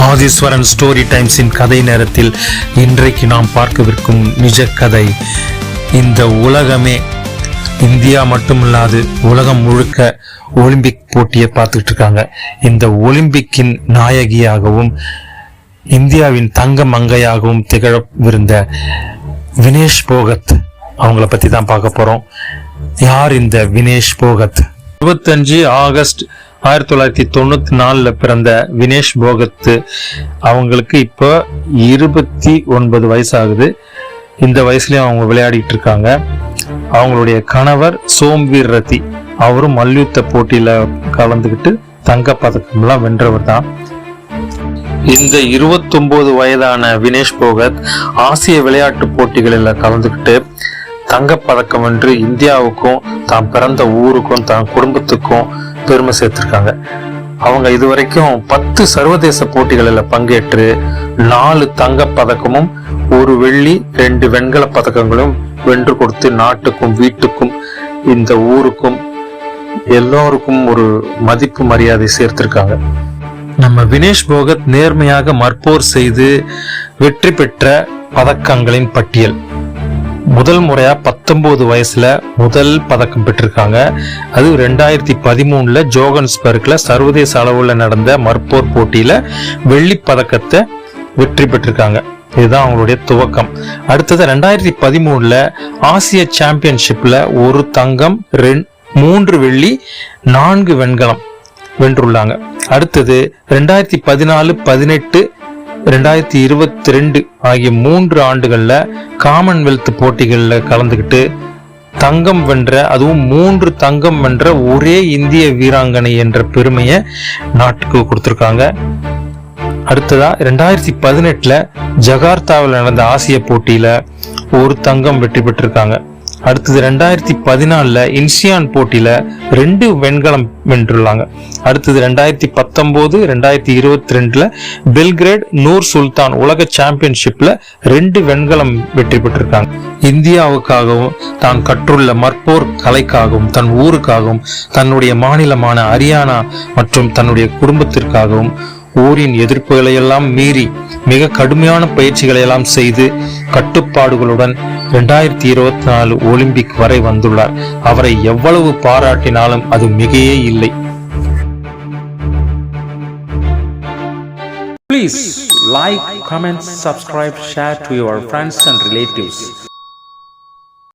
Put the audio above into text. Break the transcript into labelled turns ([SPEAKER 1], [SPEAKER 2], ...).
[SPEAKER 1] Aadheeswaran story டைம்ஸின் கதை நேரத்தில் இன்றைக்கு நாம் பார்க்கவிருக்கும் நிஜ கதை. இந்த உலகமே இந்தியா மட்டுமில்லாது உலகம் முழுக்க ஒலிம்பிக் போட்டியை பார்த்துட்டு இருக்காங்க இந்த ஒலிம்பிக்கின் நாயகியாகவும் இந்தியாவின் தங்க மங்கையாகவும் திகழவிருந்த வினேஷ் போகத் அவங்கள பற்றி தான் பார்க்க போகிறோம் யார் இந்த வினேஷ் போகத்? இருபத்தஞ்சு ஆகஸ்ட் ஆயிரத்தி தொள்ளாயிரத்தி தொண்ணூத்தி நாலுல பிறந்த வினேஷ் போகத் அவங்களுக்கு இப்போ இருபத்தி ஒன்பது வயசு ஆகுது இந்த வயசுலயும் அவங்க விளையாடிட்டு இருக்காங்க. அவங்களுடைய கணவர் சோம்வீர் ரத்தி. அவரும் மல்யுத்த போட்டியில கலந்துக்கிட்டு தங்க பதக்கம்லாம் வென்றவர் தான். இந்த 29 வயதான வினேஷ் போகத் ஆசிய விளையாட்டு போட்டிகளில் கலந்துக்கிட்டு தங்கப்பதக்கம் வென்று இந்தியாவுக்கும் தான் பிறந்த ஊருக்கும் தான் குடும்பத்துக்கும் பெருமை சேர்த்திருக்காங்க. அவங்க இதுவரைக்கும் பத்து சர்வதேச போட்டிகளில் பங்கேற்று நாலு தங்கப்பதக்கமும் ஒரு வெள்ளி ரெண்டு வெண்கல பதக்கங்களும் வென்று கொடுத்து நாட்டுக்கும் வீட்டுக்கும் இந்த ஊருக்கும் எல்லோருக்கும் ஒரு மதிப்பு மரியாதை சேர்த்திருக்காங்க. நம்ம வினேஷ் போகத் நேர்மையாக மற்போர் செய்து வெற்றி பெற்ற பதக்கங்களின் பட்டியல். முதல் முறையா பத்தொன்பது வயசுல முதல் பதக்கம் பெற்றிருக்காங்க. அது ரெண்டாயிரத்தி பதிமூணுல ஜோகன்ஸ்பர்க்ல சர்வதேச அளவில் நடந்த மற்போர் போட்டியில வெள்ளி பதக்கத்தை வெற்றி பெற்றிருக்காங்க. இதுதான் அவங்களுடைய துவக்கம். அடுத்தது ரெண்டாயிரத்தி பதிமூணுல ஆசிய சாம்பியன்ஷிப்ல ஒரு தங்கம் ரெண் மூன்று வெள்ளி நான்கு வெண்கலம் வென்றுள்ளாங்க. அடுத்தது ரெண்டாயிரத்தி பதினாலு பதினெட்டு ரெண்டாயிரத்தி இருபத்தி ரெண்டு ஆகிய மூன்று ஆண்டுகளில் காமன்வெல்த் போட்டிகளில் கலந்துக்கிட்டு தங்கம் வென்ற அதுவும் மூன்று தங்கம் வென்ற ஒரே இந்திய வீராங்கனை என்ற பெருமையை நாட்டுக்கு கொடுத்துருக்காங்க. அடுத்ததா ரெண்டாயிரத்தி பதினெட்டில் ஜகார்த்தாவில் நடந்த ஆசிய போட்டியில் ஒரு தங்கம் வெற்றி பெற்றிருக்காங்க. அடுத்தது ரெண்டாயிரத்தி பதினாலுல இன்சியான் போட்டியில ரெண்டு வெண்கலம் வென்றுள்ளாங்க. அடுத்தது ரெண்டாயிரத்தி பத்தொம்போது ரெண்டாயிரத்தி இருபத்தி ரெண்டுல பெல்கிரேட் நூர் சுல்தான் உலக சாம்பியன்ஷிப்ல ரெண்டு வெண்கலம் வெற்றி பெற்றிருக்காங்க. இந்தியாவுக்காகவும் தான் கற்றுள்ள மற்போர் கலைக்காகவும் தன் ஊருக்காகவும் தன்னுடைய மாநிலமான ஹரியானா மற்றும் தன்னுடைய குடும்பத்திற்காகவும் ஊரின் எதிர்ப்புகளை எல்லாம் மீறி மிக கடுமையான பயிற்சிகளை எல்லாம் செய்து கட்டுப்பாடுகளுடன் இரண்டாயிரத்தி இருபத்தி நாலு ஒலிம்பிக் வரை வந்துள்ளார் அவரை எவ்வளவு பாராட்டினாலும் அது மிகையே இல்லை
[SPEAKER 2] Please like, comment, subscribe, share to your friends and relatives.